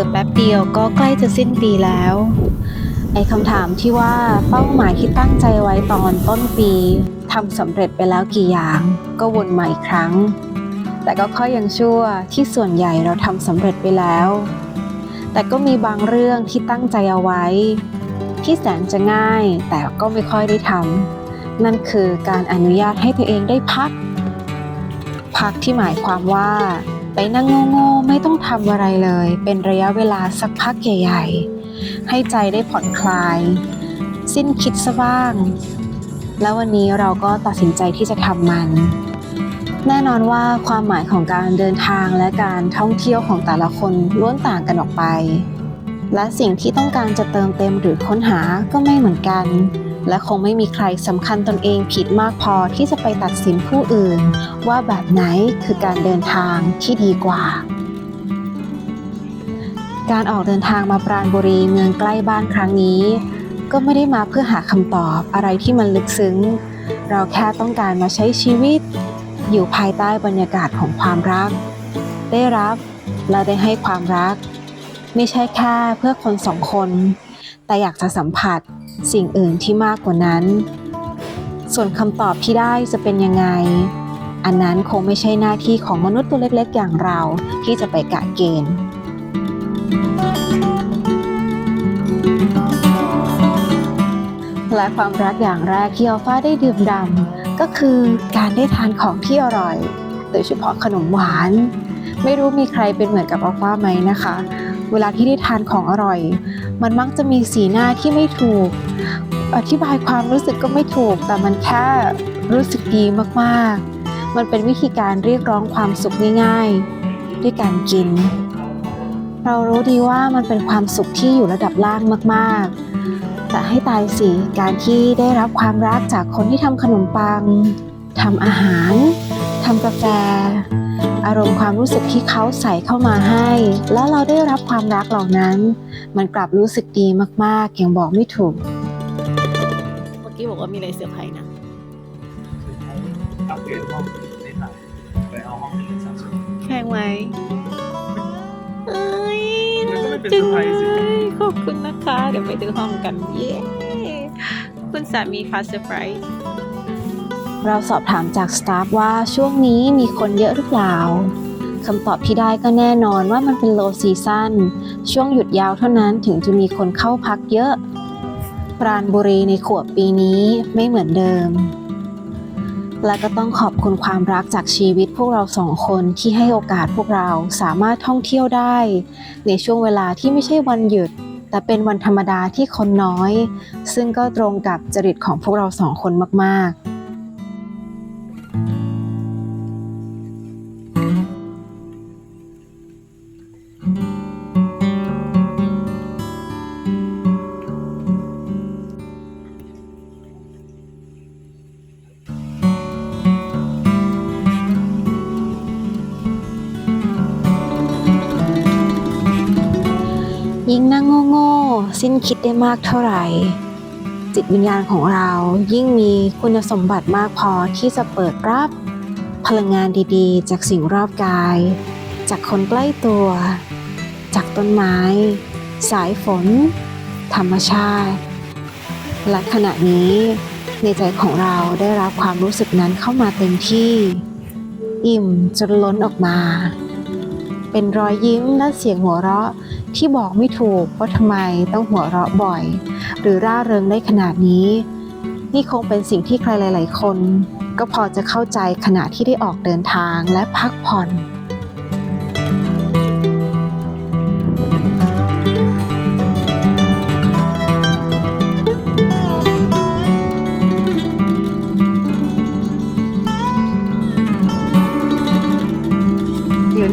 อแป๊บเดียวก็ใกล้จะสิ้นปีแล้ว ไอ้คำถามที่ว่าเป้าหมายที่ตั้งใจไว้ตอนต้นปีทำสำเร็จไปแล้วกี่อย่าง ก็วนมาอีกครั้ง แต่ก็ค่อยยังชั่วที่ส่วนใหญ่เราทำสำเร็จไปแล้ว แต่ก็มีบางเรื่องที่ตั้งใจเอาไว้ ที่แสนจะง่ายแต่ก็ไม่ค่อยได้ทำนั่นคือการอนุญาตให้ตัวเองได้พัก พักที่หมายความว่า ไปนั่งโง่ๆไม่ต้องทำอะไรเลย เป็นระยะเวลาสักพักใหญ่ๆ ให้ใจได้ผ่อนคลาย สิ้นคิดซะบ้าง แล้ววันนี้เราก็ตัดสินใจที่จะทำมัน แน่นอนว่าความหมายของการเดินทางและการท่องเที่ยวของแต่ละคนล้วนต่างกันออกไป และสิ่งที่ต้องการจะเติมเต็มหรือค้นหาก็ไม่เหมือนกัน และคงไม่มีใครสำคัญตนเองผิดมากพอที่จะไปตัดสินผู้อื่น ว่าแบบไหนคือการเดินทางที่ดีกว่า การออกเดินทางมาปราณบุรีเมืองใกล้บ้านครั้งนี้ ก็ไม่ได้มาเพื่อหาคำตอบอะไรที่มันลึกซึ้ง เราแค่ต้องการมาใช้ชีวิต อยู่ภายใต้บรรยากาศของความรัก ได้รับและได้ให้ความรัก ไม่ใช่แค่เพื่อคนสองคน แต่อยากจะสัมผัส สิ่งอื่นที่มากกว่านั้น ส่วนคำตอบที่ได้จะเป็นยังไง อันนั้นคงไม่ใช่หน้าที่ของมนุษย์ตัวเล็กๆ อย่างเราที่จะไปกะเกณฑ์และความรักอย่างแรกที่อัลฟาได้ดื่มด่ำก็คือการได้ทานของที่อร่อย โดยเฉพาะขนมหวาน ไม่รู้มีใครเป็นเหมือนกับอัลฟาไหมนะคะ เวลาที่ได้ทานของอร่อย มันมักจะมีสีหน้าที่ไม่ถูก อธิบายความรู้สึกก็ไม่ถูก แต่มันแค่รู้สึกดีมากๆ มันเป็นวิธีการเรียกร้องความสุขง่ายๆ ด้วยการกิน เรารู้ดีว่ามันเป็นความสุขที่อยู่ระดับล่างมากๆ แต่ให้ตายสิการที่ได้รับความรักจากคนที่ทำขนมปังทำอาหารทำกาแฟ อารมณ์ความรู้สึกที่เขาใส่เข้ามาให้ แล้วเราได้รับความรักเหล่านั้น มันกลับรู้สึกดีมากๆอย่างบอกไม่ถูก เมื่อกี้บอกว่ามีอะไรเซอร์ไพรส์นะอัปเกรดห้องในไทยไปเอาห้องนี้สะสมแพงไหมเอ้ยมันก็ไม่เป็นจัเซอร์ไพรส์สิเลยขอบคุณนะคะ เดี๋ยวไปดูห้องกันเย้คุณสามีพาเซอร์ไพรส์ เราสอบถามจากสตาฟว่าช่วงนี้มีคนเยอะหรือเปล่าคำตอบที่ได้ก็แน่นอนว่ามันเป็นโลซีซั่นช่วงหยุดยาวเท่านั้นถึงจะมีคนเข้าพักเยอะ ปราณบุรีในขวบปีนี้ไม่เหมือนเดิม และก็ต้องขอบคุณความรักจากชีวิตพวกเราสองคนที่ให้โอกาสพวกเราสามารถท่องเที่ยวได้ ในช่วงเวลาที่ไม่ใช่วันหยุด แต่เป็นวันธรรมดาที่คนน้อย ซึ่งก็ตรงกับจริตของพวกเราสองคนมากๆ ยิ่งนั่งโง่ๆสิ้นคิดได้มากเท่าไหร่ จิตวิญญาณของเรายิ่งมีคุณสมบัติมากพอที่จะเปิดรับพลังงานดีๆ จากสิ่งรอบกาย จากคนใกล้ตัว จากต้นไม้ สายฝน ธรรมชาติ และขณะนี้ในใจของเราได้รับความรู้สึกนั้นเข้ามาเต็มที่ อิ่มจนล้นออกมา เป็นรอยยิ้มและเสียงหัวเราะที่บอกไม่ถูกว่าทำไมต้องหัวเราะบ่อย หรือร่าเริงได้ขนาดนี้ นี่คงเป็นสิ่งที่ใครหลาย ๆ คน ก็พอจะเข้าใจขณะที่ได้ออกเดินทางและพักผ่อน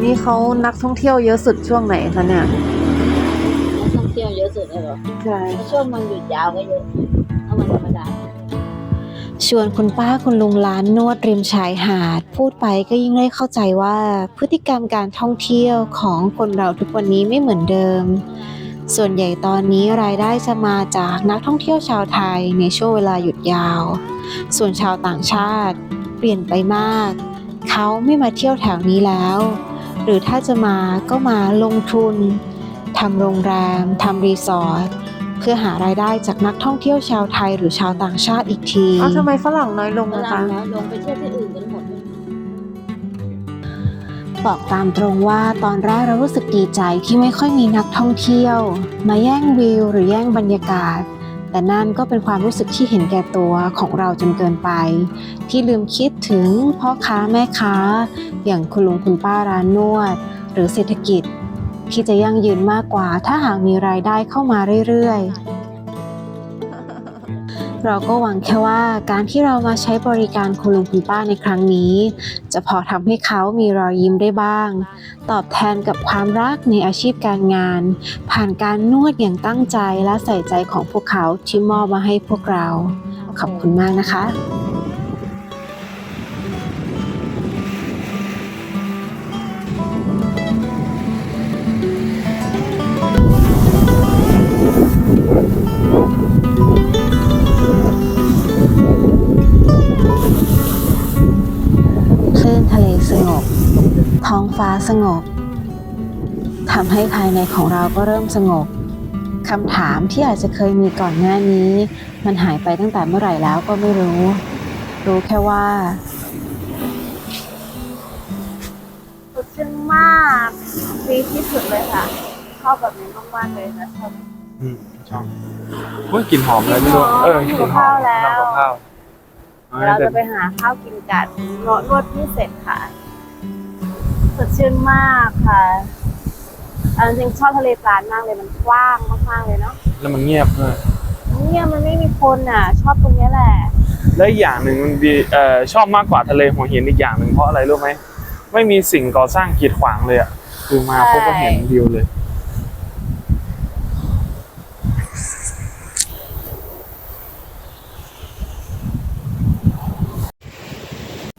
นี้เขานักท่องเที่ยวเยอะสุดช่วงไหนคะเนี่ยนักท่องเที่ยวเยอะสุดเลยเหรอใช่ถ้าช่วงมันหยุดยาวก็เยอะถ้ามันธรรมดาชวนคุณป้าคุณลุงร้านนวดริมชายหาด พูดไปก็ยิ่งได้เข้าใจว่าพฤติกรรมการท่องเที่ยวของคนเราทุกวันนี้ไม่เหมือนเดิม ส่วนใหญ่ตอนนี้รายได้จะมาจากนักท่องเที่ยวชาวไทยในช่วงเวลาหยุดยาว ส่วนชาวต่างชาติ เปลี่ยนไปมาก เขาไม่มาเที่ยวแถวนี้แล้ว หรือถ้าจะมาก็มาลงทุนทำโรงแรมทำรีสอร์ทเพื่อหารายได้จากนักท่องเที่ยวชาวไทยหรือชาวต่างชาติอีกทีอ้าวทำไมฝรั่งน้อยลงเวนะลาคะแล้วลงไปเที่ยวที่อื่นกันหมดเลยบอกตามตรงว่าตอนแรกเรารู้สึกดีใจที่ไม่ค่อยมีนักท่องเที่ยว มาแย่งวิวหรือแย่งบรรยากาศ แต่นั่นก็เป็นความรู้สึกที่เห็นแก่ตัวของเราจนเกินไป ที่ลืมคิดถึงพ่อค้าแม่ค้า อย่างคุณลุงคุณป้าร้านนวด หรือเศรษฐกิจ ที่จะยั่งยืนมากกว่าถ้าหากมีรายได้เข้ามาเรื่อยๆ เราก็หวังแค่ว่าการที่เรามาใช้บริการคุณลุงคุณป้าในครั้งนี้ จะพอทำให้เขามีรอยยิ้มได้บ้าง ตอบแทนกับความรักในอาชีพการงาน ผ่านการนวดอย่างตั้งใจและใส่ใจของพวกเขาที่มอบมาให้พวกเรา ขอบคุณมากนะคะ สงบทำให้ภายในของเราก็เริ่มสงบคำถามที่อาจจะเคยมีก่อนหน้านี้ มันหายไปตั้งแต่เมื่อไหร่แล้วก็ไม่รู้ รู้แค่ว่าสดชื่นมากดีที่สุดเลยค่ะชอบแบบนี้มากๆเลยนะชอบอืมชอบเฮ้ยกลิ่นหอมเลยไม่รู้เออหิวข้าวแล้วทำกับข้าวเราจะไปหาข้าวกินกันนวดนวดเพิ่งเสร็จค่ะ สดชื่นมากค่ะเอาจริงๆชอบทะเลปลานมากเลยมันกว้างมากๆเลยเนาะแล้วมันเงียบเออเนี่ยมันไม่มีคนอะ ชอบตรงเนี้ยแหละ และอีกอย่างหนึ่งมันดีเอ่อชอบมากกว่าทะเลหัวหินอีกอย่างหนึ่งเพราะอะไรรู้ไหมไม่มีสิ่งก่อสร้างกีดขวางเลยอะคือมาพบก็เห็นวิวเลย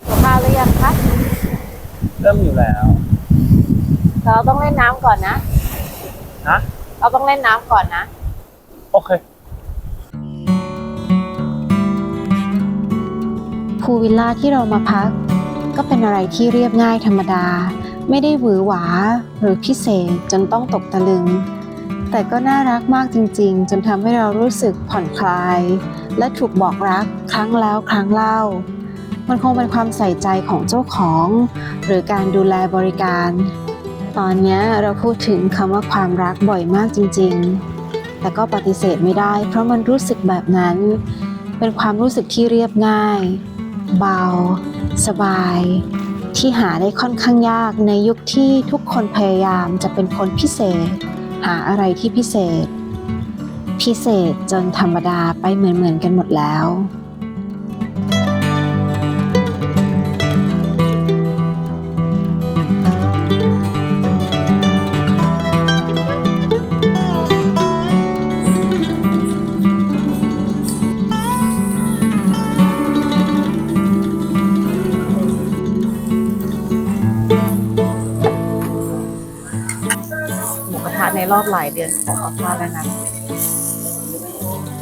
กับข้าวหรือยังคะ เริ่มอยู่แล้ว เราต้องเล่ นน้ำก่อนนะ นะ เราต้องเล่นน้ำก่อนนะ โอเค ภูวิลล่าที่เรามาพัก ก็เป็นอะไรที่เรียบง่ายธรรมดา ไม่ได้หวือหวาหรือพิเศษจนต้องตกตะลึง แต่ก็น่ารักมากจริงๆ จนทำให้เรารู้สึกผ่อนคลาย และถูกบอกรักครั้งแล้วครั้งเล่า มันคงเป็นความใส่ใจของเจ้าของ หรือการดูแลบริการ ตอนนี้เราพูดถึงคำว่าความรักบ่อยมากจริง ๆ แต่ก็ปฏิเสธไม่ได้ เพราะมันรู้สึกแบบนั้น เป็นความรู้สึกที่เรียบง่าย เบา สบาย ที่หาได้ค่อนข้างยากในยุคที่ทุกคนพยายามจะเป็นคนพิเศษ หาอะไรที่พิเศษ พิเศษจนธรรมดาไปเหมือนๆกันหมดแล้ว ระทะในรอบหลายเดือนของขอพลาดแล้วนะ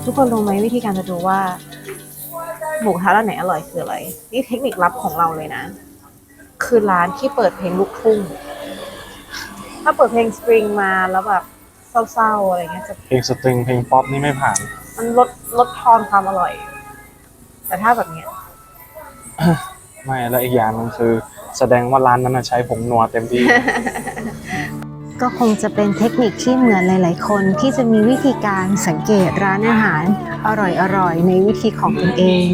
ทุกคนรู้ไหมวิธีการจะดูว่า หมูกระทะร้านไหนอร่อยคืออะไร นี่เทคนิคลับของเราเลยนะ คือร้านที่เปิดเพลงลูกทุ่ง ถ้าเปิดเพลงสตริงมาแล้วแบบเศร้าๆอะไรเงี้ยจะเพลงสตริงเพลงป๊อปนี่ไม่ผ่าน มันลดลดทอนความอร่อย แต่ถ้าแบบเนี้ยไม่แล้วอีกอย่างหนึงคือ แสดงว่าร้านนั้นนะใช้ผงนัวเต็มที่ ก็คงจะเป็นเทคนิคที่เหมือนหลาย ๆ คนที่จะมีวิธีการสังเกตร้านอาหารอร่อย ๆ ในวิธีของตนเอง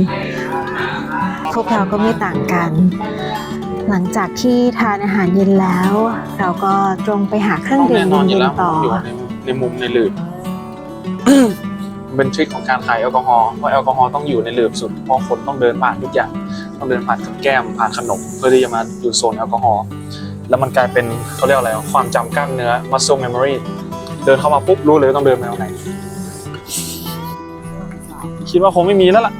พวกเราก็ไม่ต่างกัน หลังจากที่ทานอาหารเย็นแล้ว เราก็ตรงไปหาเครื่องดื่มเย็นๆต่อ อยู่ในในมุมในหลืบเป็นทริคของการขายแอลกอฮอล์เพราะแอลกอฮอล์ต้องอยู่ในหลืบสุดเพราะคนต้องเดินผ่านทุกอย่าง ต้องเดินผ่านกับแก้มผ่านขนมเพื่อที่จะมาอยู่โซนแอลกอฮอล์ แล้วมันกลายเป็นเขาเรียกอะไรวะความจำกล้ามเนื้อ muscle memory เดินเข้ามาปุ๊บรู้เลยว่าต้องเดินไปทางไหน คิดว่าคงไม่มีแล้วล่ะ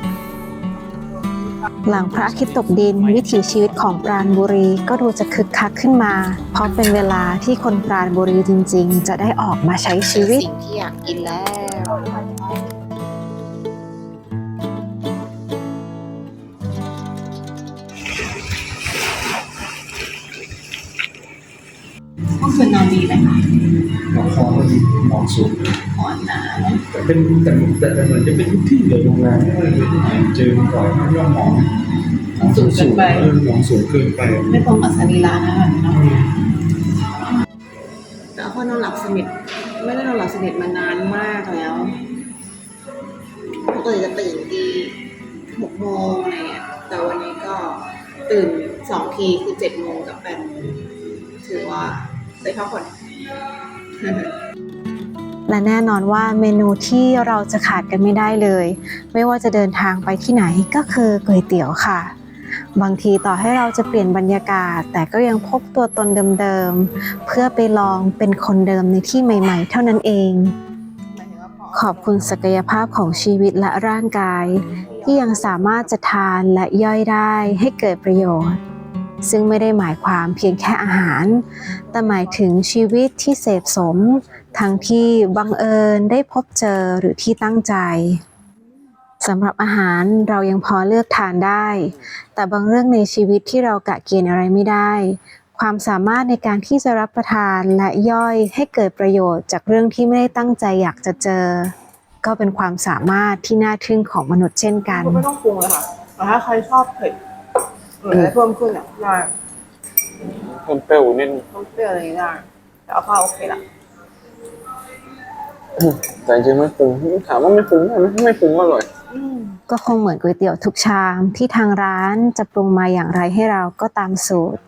หลังพระอาทิตย์ตกดินวิถีชีวิตของปราณบุรีก็ดูจะคึกคักขึ้นมา เพราะเป็นเวลาที่คนปราณบุรีจริง ๆ จะได้ออกมาใช้ชีวิตสิ่งที่อยากกินแล้ว ก็คอก็ดีหอมสูงอ่อนหนาแต่เป็นแต่แต่แต่เหมือนจะเป็นทุกที่เลยโรงแรมไม่เคยที่ไหนเจอมาก่อนที่ว่าหอมหอมสูงๆเออหอมสูงเกินไป ไม่ตรงกับสรีระนะเนาะแต่พอนอนหลับสนิทไม่ได้นอนหลับสนิทมานานมากแล้วปกติจะตื่นตีหกโมงอะไรเงี้ยแต่วันนี้ก็ตื่นสองทีคือเจ็ดโมงกับแปดโมงถือว่า ได้พักผ่อนและแน่นอนว่าเมนูที่เราจะขาดกันไม่ได้เลย ไม่ว่าจะเดินทางไปที่ไหนก็คือก๋วยเตี๋ยวค่ะ บางทีต่อให้เราจะเปลี่ยนบรรยากาศ แต่ก็ยังพบตัวตนเดิมๆ เพื่อไปลองเป็นคนเดิมในที่ใหม่ๆ เท่านั้นเอง ขอบคุณศักยภาพของชีวิตและร่างกาย ที่ยังสามารถจะทานและย่อยได้ให้เกิดประโยชน์ ซึ่งไม่ได้หมายความเพียงแค่อาหาร แต่หมายถึงชีวิตที่เสพสม ทั้งที่บังเอิญได้พบเจอหรือที่ตั้งใจสำหรับอาหารเรายังพอเลือกทานได้ แต่บางเรื่องในชีวิตที่เรากะเกณฑ์อะไรไม่ได้ ความสามารถในการที่จะรับประทานและย่อยให้เกิดประโยชน์จากเรื่องที่ไม่ได้ตั้งใจอยากจะเจอ ก็เป็นความสามารถที่น่าทึ่งของมนุษย์เช่นกัน ไม่ต้องปรุงเลยค่ะแต่ถ้าใครชอบเผ็ด หรืออะไรเพิ่มขึ้นอะได้เพิ่มเปรี้ยวนิดนึงต้องเปรี้ยวอะไรอย่างนี้ได้แต่เอาข้าวโอเคละแต่จริงๆไม่ปรุงถามว่าไม่ปรุงได้ไหมไม่ปรุงอร่อยก็คงเหมือนก๋วยเตี๋ยวทุกชามที่ทางร้านจะปรุงมาอย่างไรให้เราก็ตามสูตร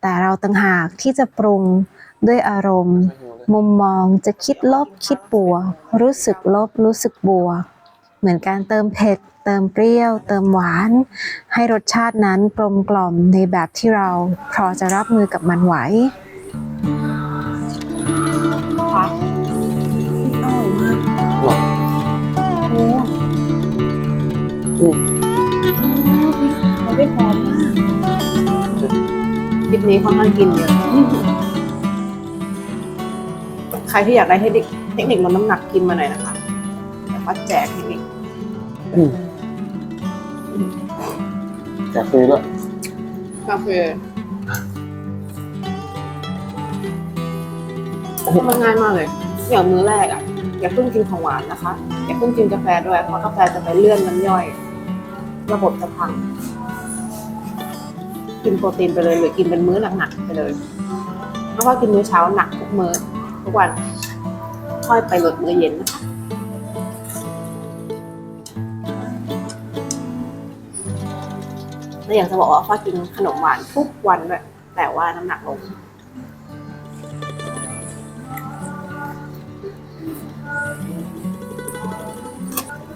แต่เราต่างหากที่จะปรุงด้วยอารมณ์ มุมมองจะคิดลบคิดบวก รู้สึกลบรู้สึกบวก เหมือนการเติมเผ็ด เติมเปรี้ยว เติมหวาน ให้รสชาตินั้นกลมกล่อมในแบบที่เราพอจะรับมือกับมันไหวค่ะอร่อยมากอร่อยโอ้อืมมันไม่พร้อมมากคลิปนี้ค่อนข้างกินเยอะใครที่อยากได้เทคนิคเทคนิคลดน้ำหนักกินมาหน่อยนะคะเดี๋ยวป้าแจกเท คนิคอืมอยากคุยด้วยก็คือมันง่ายมากเลย อย่างมื้อแรกอะ อย่าเพิ่งกินของหวานนะคะ อย่าเพิ่งกินกาแฟด้วย เพราะกาแฟจะไปเลื่อนน้ำย่อย ระบบจะพัง กินโปรตีนไปเลยหรือกินเป็นมื้อหนักๆไปเลย เพราะว่ากินมื้อเช้าหนักทุกมื้อทุกวัน ค่อยไปลดมื้อเย็นนะคะ แล้วอยากจะบอกว่าฟ้ากินขนมหวานทุกวันด้วยแต่ว่าน้ำหนักลง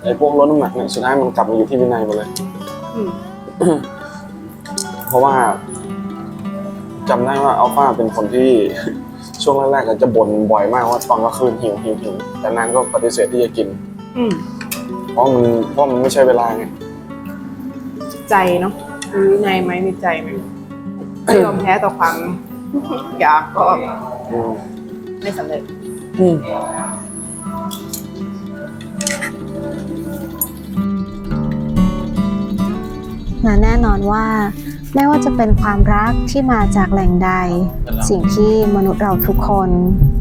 ไอ้พวกลดน้ำหนักเนี่ยสุดท้ายมันกลับมาอยู่ที่วินัยหมดเลย อืมเพราะว่าจำได้ว่าอัลฟาเป็นคนที่ ช่วงแรกๆก็จะบ่นบ่อยมากว่าตอนกลางคืนหิวหิวหิวแต่นางก็ปฏิเสธที่จะกิน อืมเพราะมันเพราะมันไม่ใช่เวลาไง ใจเนาะ มีวินัยไหมมีใจไหมไม่ยอมแพ้ต่อความอยากก็ไม่สำเร็จอืมและแน่นอนว่า ไม่ว่าจะเป็นความรักที่มาจากแหล่งใด สิ่งที่มนุษย์เราทุกคน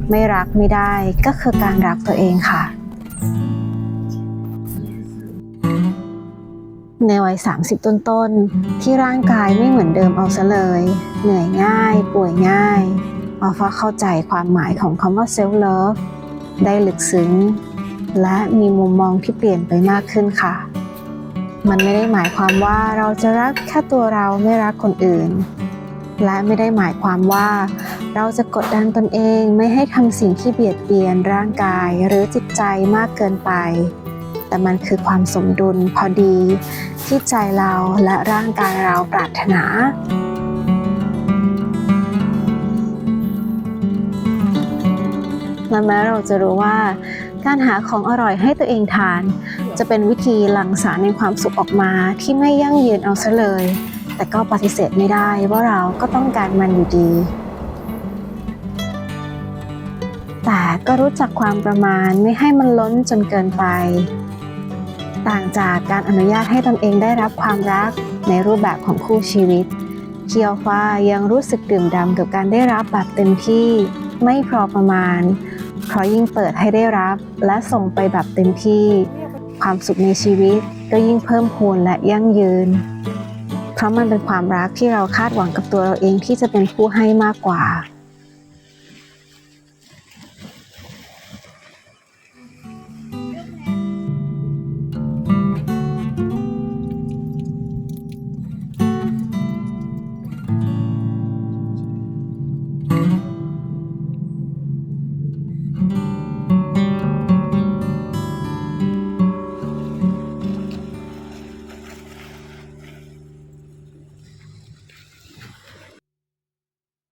ไม่รักไม่ได้ก็คือการรักตัวเองค่ะ ในวัย 30 ต้นๆ ที่ร่างกายไม่เหมือนเดิมเอาซะเลย เหนื่อยง่าย ป่วยง่ายอัลฟาเข้าใจความหมายของคำว่า self love ได้ลึกซึ้ง และมีมุมมองที่เปลี่ยนไปมากขึ้นค่ะ มันไม่ได้หมายความว่าเราจะรักแค่ตัวเราไม่รักคนอื่น และไม่ได้หมายความว่า เราจะกดดันตนเองไม่ให้ทำสิ่งที่เบียดเบียนร่างกายหรือจิตใจมากเกินไป แต่มันคือความสมดุลพอดี ที่ใจเราและร่างกายเราปรารถนาและแม้เราจะรู้ว่าการหาของอร่อยให้ตัวเองทาน จะเป็นวิธีหลั่งสารในความสุขออกมาที่ไม่ยั่งยืนเอาซะเลย แต่ก็ปฏิเสธไม่ได้ว่าเราก็ต้องการมันอยู่ดี แต่ก็รู้จักความประมาณไม่ให้มันล้นจนเกินไป ต่างจากการอนุญาตให้ตนเองได้รับความรักในรูปแบบของคู่ชีวิต เคียวฟ้ายังรู้สึกดื่มด่ำกับการได้รับแบบเต็มที่ไม่พอประมาณ เพราะยิ่งเปิดให้ได้รับและส่งไปแบบเต็มที่ ความสุขในชีวิตก็ยิ่งเพิ่มพูนและยั่งยืน เพราะมันเป็นความรักที่เราคาดหวังกับตัวเราเองที่จะเป็นผู้ให้มากกว่า